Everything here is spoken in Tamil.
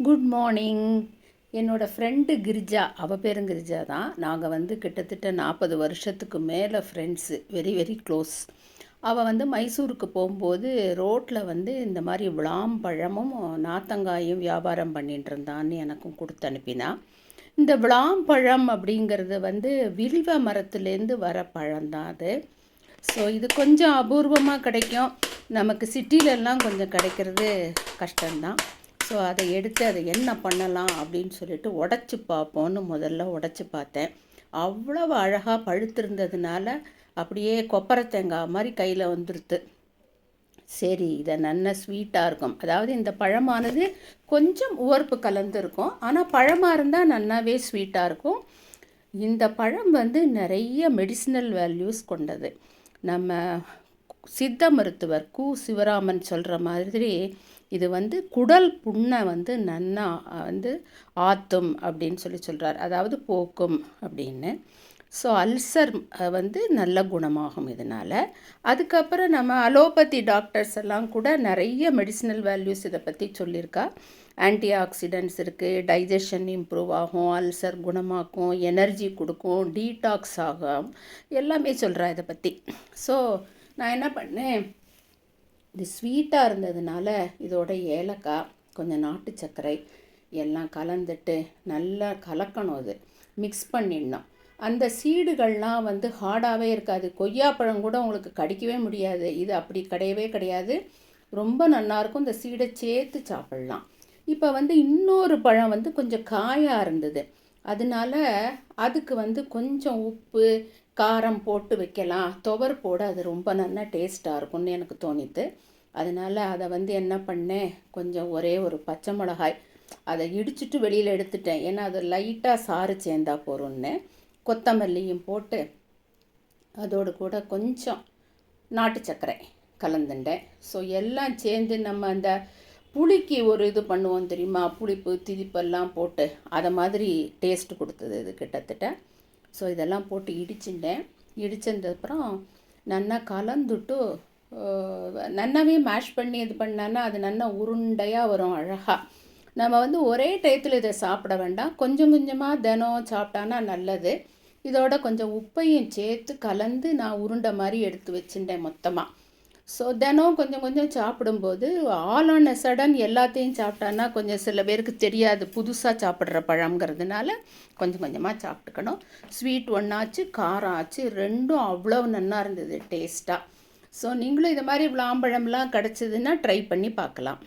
குட் மார்னிங் என்னோடய ஃப்ரெண்டு கிரிஜா அவள் பேரும் கிரிஜா தான். நாங்கள் வந்து கிட்டத்தட்ட நாற்பது வருஷத்துக்கு மேலே ஃப்ரெண்ட்ஸு வெரி வெரி க்ளோஸ் அவள் வந்து மைசூருக்கு போகும்போது ரோட்டில் வந்து இந்த மாதிரி விளாம்பழமும் நாத்தங்காயும் வியாபாரம் பண்ணிகிட்டு இருந்தான்னு எனக்கும் கொடுத்து அனுப்பினா. இந்த விளாம்பழம் அப்படிங்கிறது வந்து வில்வ மரத்துலேருந்து வர பழம்தான் அது. ஸோ இது கொஞ்சம் அபூர்வமாக கிடைக்கும். நமக்கு சிட்டிலெல்லாம் கொஞ்சம் கிடைக்கிறது கஷ்டம்தான். ஸோ அதை எடுத்து அதை என்ன பண்ணலாம் அப்படின்னு சொல்லிட்டு உடச்சி பார்ப்போன்னு முதல்ல உடச்சி பார்த்தேன். அவ்வளவு அழகாக பழுத்திருந்ததுனால அப்படியே கொப்பரை தேங்காய் மாதிரி கையில் வந்துடுது சரி இதை நல்ல ஸ்வீட்டாக இருக்கும். அதாவது இந்த பழமானது கொஞ்சம் உவர்ப்பு கலந்து இருக்கும் ஆனால் பழமாக இருந்தால் நல்லாவே ஸ்வீட்டாக இருக்கும். இந்த பழம் வந்து நிறைய மெடிசினல் வேல்யூஸ் கொண்டது. நம்ம சித்த மருத்துவர் கு. சிவராமன் சொல்கிற மாதிரி இது வந்து குடல் புண்ணை வந்து நன்னா வந்து ஆத்தும் அப்படின்னு சொல்லி சொல்கிறார் அதாவது போக்கும் அப்படின்னு. ஸோ அல்சர் வந்து நல்ல குணமாகும் இதனால். அதுக்கப்புறம் நம்ம அலோபதி டாக்டர்ஸ் எல்லாம் கூட நிறைய மெடிசினல் வேல்யூஸ் இதை பற்றி சொல்லியிருக்கா. ஆன்டி ஆக்சிடென்ட்ஸ் இருக்குது டைஜஷன் இம்ப்ரூவ் ஆகும் அல்சர் குணமாக்கும் எனர்ஜி கொடுக்கும் டீடாக்ஸ் ஆகும் எல்லாமே சொல்கிறா இதை பற்றி ஸோ நான் என்ன பண்ணேன்? இது ஸ்வீட்டாக இருந்ததுனால இதோட ஏலக்காய் கொஞ்சம் நாட்டு சர்க்கரை எல்லாம் கலந்துட்டு நல்லா கலக்கணும் அது. மிக்ஸ் பண்ணிடணும். அந்த சீடுகள்லாம் வந்து ஹார்டாகவே இருக்காது. கொய்யாப்பழம் கூட உங்களுக்கு கடிக்கவே முடியாது. இது அப்படி கிடையவே கிடையாது. ரொம்ப நல்லாயிருக்கும் இந்த சீடை சேர்த்து சாப்பிட்லாம். இப்போ வந்து இன்னொரு பழம் வந்து கொஞ்சம் காயாக இருந்தது. அதனால அதுக்கு வந்து கொஞ்சம் உப்பு காரம் போட்டு வைக்கலாம். துவர் போட அது ரொம்ப நல்லா டேஸ்ட்டாக இருக்கும்னு எனக்கு தோணித்து. அதனால் அதை வந்து என்ன பண்ணேன்? கொஞ்சம் ஒரே ஒரு பச்சை மிளகாய் அதை இடிச்சிட்டு வெளியில் எடுத்துட்டேன். ஏன்னா அது லைட்டாக சாறு சேர்ந்தா போகிறோன்னு கொத்தமல்லியும் போட்டு அதோடு கூட கொஞ்சம் நாட்டு சர்க்கரை கலந்துட்டேன். ஸோ எல்லாம் சேர்ந்து நம்ம அந்த புளிக்கு ஒரு இது பண்ணுவோம் தெரியுமா? புளிப்பு திதிப்பெல்லாம் போட்டு அதை மாதிரி டேஸ்ட் கொடுத்தது இது கிட்டத்தட்ட. ஸோ இதெல்லாம் போட்டு இடிச்சுட்டேன். இடிச்சதுக்கப்புறம் நல்லா கலந்துட்டு நன்னாவே மேஷ் பண்ணி இது பண்ணான்னா அது நல்லா உருண்டையாக வரும் அழகாக நம்ம வந்து ஒரே டயத்தில் இதை சாப்பிட வேண்டாம். கொஞ்சம் கொஞ்சமாக தினம் சாப்பிட்டானா நல்லது. இதோட கொஞ்சம் உப்பையும் சேர்த்து கலந்து நான் உருண்டை மாதிரி எடுத்து வச்சுட்டேன் மொத்தமாக ஸோ தினம் கொஞ்சம் கொஞ்சம் சாப்பிடும்போது ஆல் ஆன் அ சடன் எல்லாத்தையும் சாப்பிட்டான்னா கொஞ்சம் சில பேருக்கு தெரியாது புதுசாக சாப்பிட்ற பழங்கிறதுனால கொஞ்சம் கொஞ்சமாக சாப்பிட்டுக்கணும். ஸ்வீட் ஒன்றாச்சு காரம் ஆச்சு ரெண்டும் அவ்வளோ நல்லா இருந்தது டேஸ்ட்டாக ஸோ நீங்களும் இது மாதிரி விளாம்பழம்லாம் கிடச்சிதுன்னா ட்ரை பண்ணி பார்க்கலாம்.